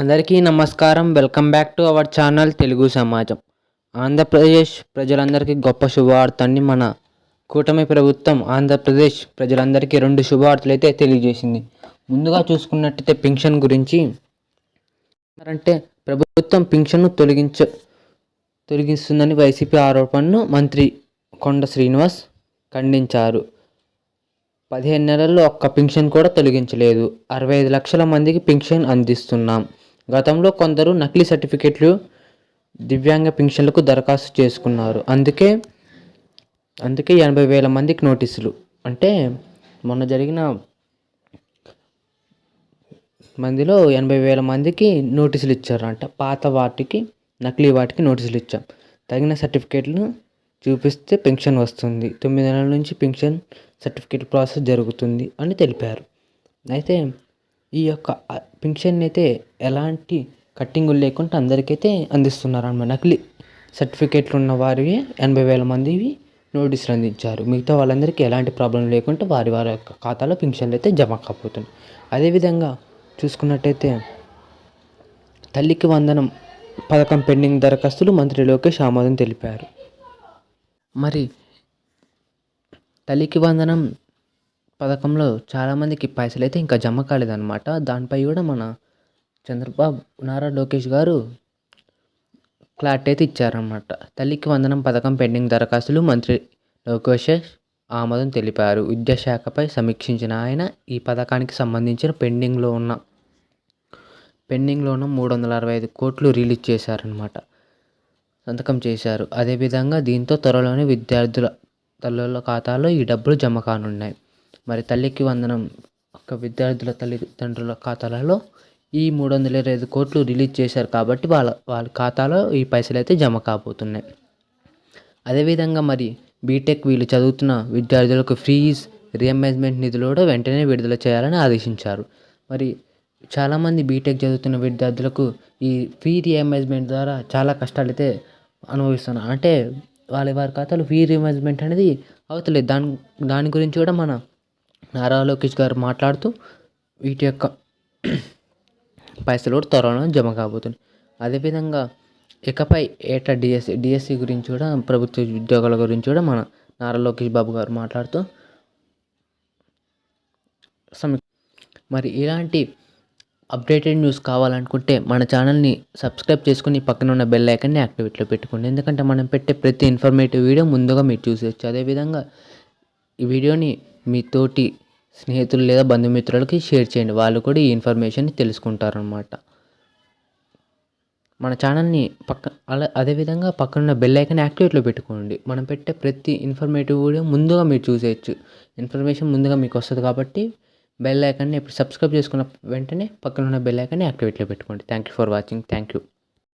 అందరికీ నమస్కారం. Welcome back to our channel Telugu Samajam. Andhra Pradesh ప్రజలందరికీ గొప్ప శుభవార్తని మన కూటమి ప్రభుత్వం ఆంధ్రప్రదేశ్ ప్రజలందరికీ రెండు శుభవార్తలు అయితే తెలియజేసింది. ముందుగా చూసుకున్నట్టయితే పింఛన్ గురించి. అంటే ప్రభుత్వం పింఛన్ను తొలగించ తొలగిస్తుందని వైసీపీ ఆరోపణను మంత్రి కొండ శ్రీనివాస్ ఖండించారు. పదిహేను నెలల్లో ఒక్క పింఛన్ కూడా తొలగించలేదు. అరవై ఐదు లక్షల మందికి పింఛన్ అందిస్తున్నాం. గతంలో కొందరు నకిలీ సర్టిఫికెట్లు దివ్యాంగ పింఛన్లకు దరఖాస్తు చేసుకున్నారు. అందుకే అందుకే ఎనభై వేల మందికి నోటీసులు. అంటే మొన్న జరిగిన మందిలో ఎనభై వేల మందికి నోటీసులు ఇచ్చారంట. పాత వాటికి నకిలీ వాటికి నోటీసులు ఇచ్చాం. తగిన సర్టిఫికేట్లను చూపిస్తే పెన్షన్ వస్తుంది. తొమ్మిది నెలల నుంచి పెన్షన్ సర్టిఫికేట్ ప్రాసెస్ జరుగుతుంది అని తెలిపారు. అయితే ఈ యొక్క పెన్షన్ అయితే ఎలాంటి కట్టింగులు లేకుండా అందరికైతే అందిస్తున్నారు అన్నమాట నకిలీ సర్టిఫికేట్లు ఉన్న వారివి ఎనభై వేల మందివి నోటీసులు అందించారు. మిగతా వాళ్ళందరికీ ఎలాంటి ప్రాబ్లం లేకుండా వారి వారి యొక్క ఖాతాలో పెన్షన్లు అయితే జమ కాకపోతున్నాయి. అదేవిధంగా చూసుకున్నట్టయితే తల్లికి వందనం పథకం పెండింగ్ దరఖాస్తులు మంత్రి లోకేష్ ఆమోదం తెలిపారు. మరి తల్లికి వందనం పథకంలో చాలామందికి పైసలు అయితే ఇంకా జమ కాలేదన్నమాట. దానిపై కూడా మన చంద్రబాబు నారా లోకేష్ గారు క్లారిటీ అయితే ఇచ్చారన్నమాట. తల్లికి వందనం పథకం పెండింగ్ దరఖాస్తులు మంత్రి లోకేష్ ఆమోదం తెలిపారు. విద్యాశాఖపై సమీక్షించిన ఆయన ఈ పథకానికి సంబంధించిన పెండింగ్లో ఉన్న పెండింగ్లో ఉన్న మూడు వందల అరవై ఐదు కోట్లు రిలీజ్ చేశారనమాట సంతకం చేశారు. అదేవిధంగా దీంతో త్వరలోనే విద్యార్థుల తల్లుల ఖాతాలో ఈ డబ్బులు జమ కానున్నాయి. మరి తల్లికి వందనం ఒక విద్యార్థుల తల్లిదండ్రుల ఖాతాలలో ఈ మూడు వందల ఇరవై ఐదు కోట్లు రిలీజ్ చేశారు కాబట్టి వాళ్ళ వాళ్ళ ఖాతాలో ఈ పైసలు అయితే జమ కాబోతున్నాయి. అదేవిధంగా మరి బీటెక్ వీళ్ళు చదువుతున్న విద్యార్థులకు ఫీజ్ రియంబర్స్మెంట్ నిధులు కూడా వెంటనే విడుదల చేయాలని ఆదేశించారు. మరి చాలామంది బీటెక్ చదువుతున్న విద్యార్థులకు ఈ ఫీ రియంబర్స్మెంట్ ద్వారా చాలా కష్టాలు అయితే అనుభవిస్తున్నారు. అంటే వాళ్ళ వారి ఖాతాలో ఫీ రియంబర్స్మెంట్ అనేది అవుతలేదు. దాని దాని గురించి కూడా మన నారా లోకేష్ గారు మాట్లాడుతూ వీటి యొక్క పైసలు కూడా త్వరలో జమ కాబోతుంది అదేవిధంగా ఇకపై ఏటా డిఎస్సి డిఎస్సి గురించి కూడా ప్రభుత్వ ఉద్యోగాల గురించి కూడా మన నారా లోకేష్ బాబు గారు మాట్లాడుతూ సమీ మరి ఇలాంటి అప్డేటెడ్ న్యూస్ కావాలనుకుంటే మన ఛానల్ని సబ్స్క్రైబ్ చేసుకుని పక్కన ఉన్న బెల్ ఐకన్ని యాక్టివేట్లో పెట్టుకోండి. ఎందుకంటే మనం పెట్టే ప్రతి ఇన్ఫర్మేటివ్ వీడియో ముందుగా మీరు చూసేయచ్చు. అదేవిధంగా ఈ వీడియోని మీ తోటి స్నేహితులు లేదా బంధుమిత్రులకి షేర్ చేయండి. వాళ్ళు కూడా ఈ ఇన్ఫర్మేషన్ తెలుసుకుంటారనమాట మన ఛానల్ని పక్క అలా అదేవిధంగా పక్కన బెల్ ఐకన్ యాక్టివేట్లో పెట్టుకోండి. మనం పెట్టే ప్రతి ఇన్ఫర్మేటివ్ వీడియో ముందుగా మీరు చూసేయచ్చు. ఇన్ఫర్మేషన్ ముందుగా మీకు వస్తుంది కాబట్టి బెల్ ఐకాన్ని ఇప్పుడు సబ్స్క్రైబ్ చేసుకున్న వెంటనే పక్కన ఉన్న బెల్ ఐకాన్ని యాక్టివేట్లో పెట్టుకోండి. Thank you for watching. Thank you.